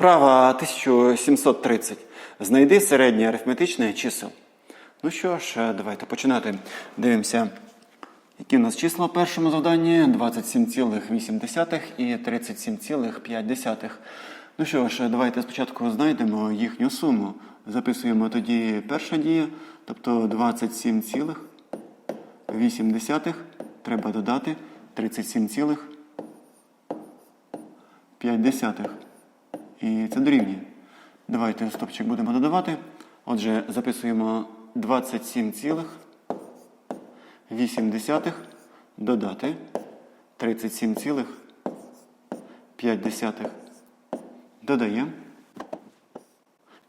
Вправа 1730. Знайди середнє арифметичне чисел. Ну що ж, е, давайте починати. Дивимося, які у нас числа в першому завданні: 27,8 і 37,5. Ну що ж, давайте спочатку знайдемо їхню суму. Записуємо тоді перша дія, тобто 27,8 треба додати 37,5. І це дорівнює. Давайте стопчик будемо додавати. Отже, записуємо 27,8 додати 37,5. Додаємо.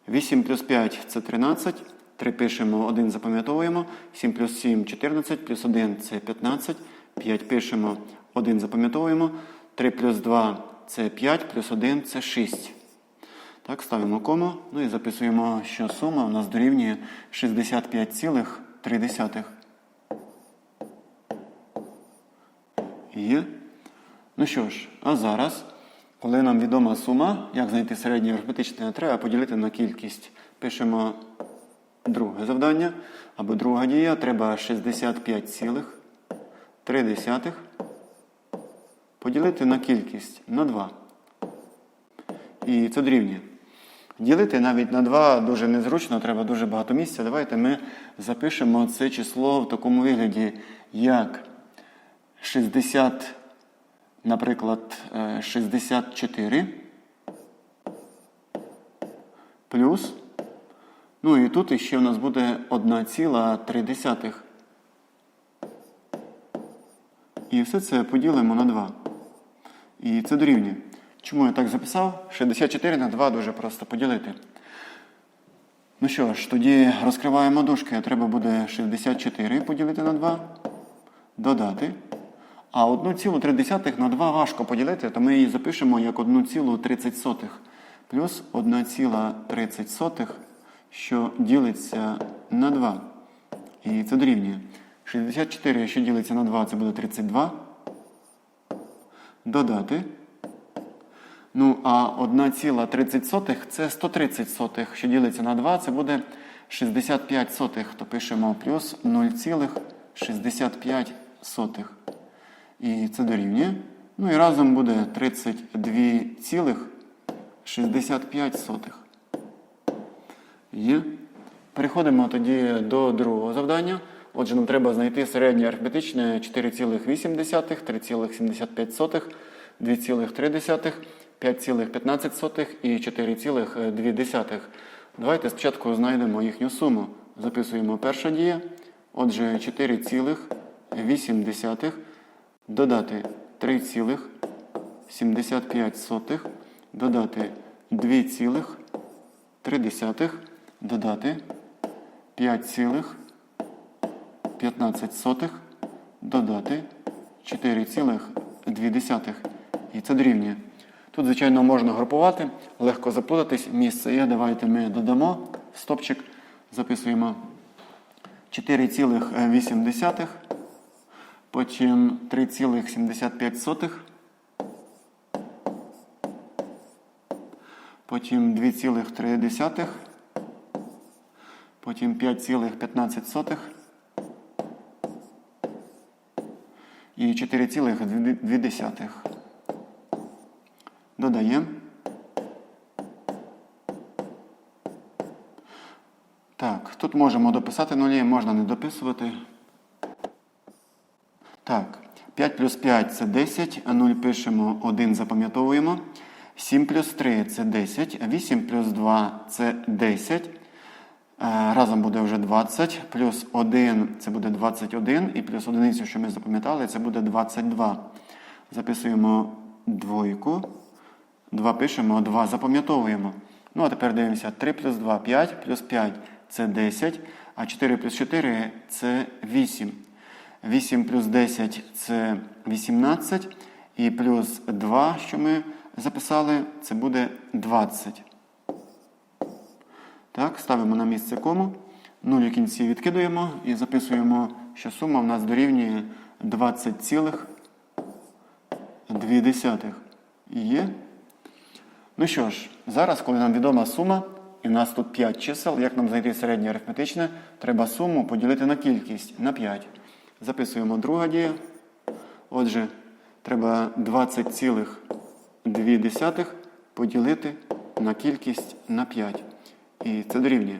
8 плюс 5 це 13. 3 пишемо, 1 запам'ятовуємо. 7 плюс 7 14, плюс 1 це 15. 5 пишемо, 1 запам'ятовуємо. 3 плюс 2 це 5, плюс 1 це 6. Так, ставимо кому. Ну і записуємо, що сума у нас дорівнює 65,3. Є. Ну що ж, а зараз, коли нам відома сума, як знайти середнє арифметичне, треба поділити на кількість. Пишемо друге завдання або друга дія. Треба 65,3 поділити на кількість на 2. І це дорівнює. Ділити навіть на 2 дуже незручно, треба дуже багато місця. Давайте ми запишемо це число в такому вигляді, як 60, наприклад, е, 64 плюс. Ну і тут ще у нас буде 1,3. І все це поділимо на 2. І це дорівнює. Чому я так записав? 64 на 2 дуже просто поділити. Ну що ж, тоді розкриваємо дужки. Треба буде 64 поділити на 2. Додати. А 1,3 на 2 важко поділити, то ми її запишемо як 1,30 плюс 1,30, що ділиться на 2. І це дорівнює. 64, що ділиться на 2, це буде 32. Додати. Ну, а 1,30 це 130 сотих, що ділиться на 2, це буде 65 сотих. То пишемо плюс 0,65 сотих. І це дорівнює. Ну і разом буде 32,65 сотих. Є. Переходимо тоді до другого завдання. Отже, нам треба знайти середнє арифметичне 4,8, 3,75, 2,3, 5,15 і 4,2. Давайте спочатку знайдемо їхню суму. Записуємо перша дія. Отже, 4,8 додати 3,75, додати 2,3, додати 5,15, додати 4,2. І це дорівнює. Тут, звичайно, можна групувати, легко заплутатись. Місце є. Давайте ми додамо стопчик, записуємо 4,8, потім 3,75, потім 2,3, потім 5,15 і 4,2. Додаємо. Так, тут можемо дописати нулі, можна не дописувати. Так, 5 плюс 5 це 10, а 0 пишемо 1, запам'ятовуємо. 7 плюс 3 це 10, 8 плюс 2 це 10. Е, Разом буде вже 20, плюс 1 це буде 21, і плюс одиницю, що ми запам'ятали, це буде 22. Записуємо двойку. 2 пишемо, 2 запам'ятовуємо. Ну, а тепер дивимося. 3 плюс 2 5, плюс 5 це 10, а 4 плюс 4 це 8. 8 плюс 10 це 18. І плюс 2, що ми записали, це буде 20. Так, ставимо на місце кому. 0 у кінці відкидуємо і записуємо, що сума в нас дорівнює 20,2. Є. Ну що ж, зараз, коли нам відома сума, і в нас тут 5 чисел, як нам знайти середнє арифметичне, треба суму поділити на кількість на 5. Записуємо друга дія. Отже, треба 20,2 поділити на кількість на 5. І це дорівнює.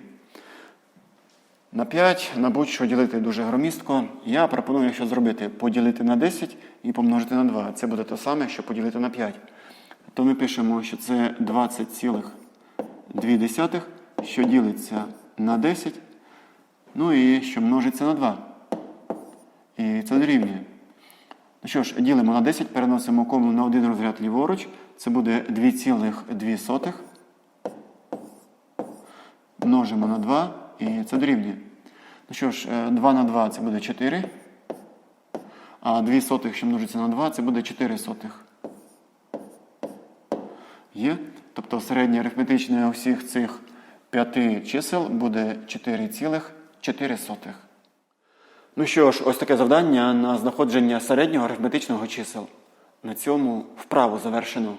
На 5 на будь-що ділити дуже громістко. Я пропоную, що зробити поділити на 10 і помножити на 2. Це буде те саме, що поділити на 5. То ми пишемо, що це 20,2, що ділиться на 10, ну і що множиться на 2. І це дорівнює. Ну що ж, ділимо на 10, переносимо кому на один розряд ліворуч. Це буде 2,2. Множимо на 2 і це дорівнює. Ну що ж, е, 2 на 2 це буде 4. А 2 сотих, що множиться на 2, це буде 4 сотих. Є. Тобто середнє арифметичне усіх цих п'яти чисел буде 4,4. Ну що ж, ось таке завдання на знаходження середнього арифметичного чисел. На цьому вправу завершено.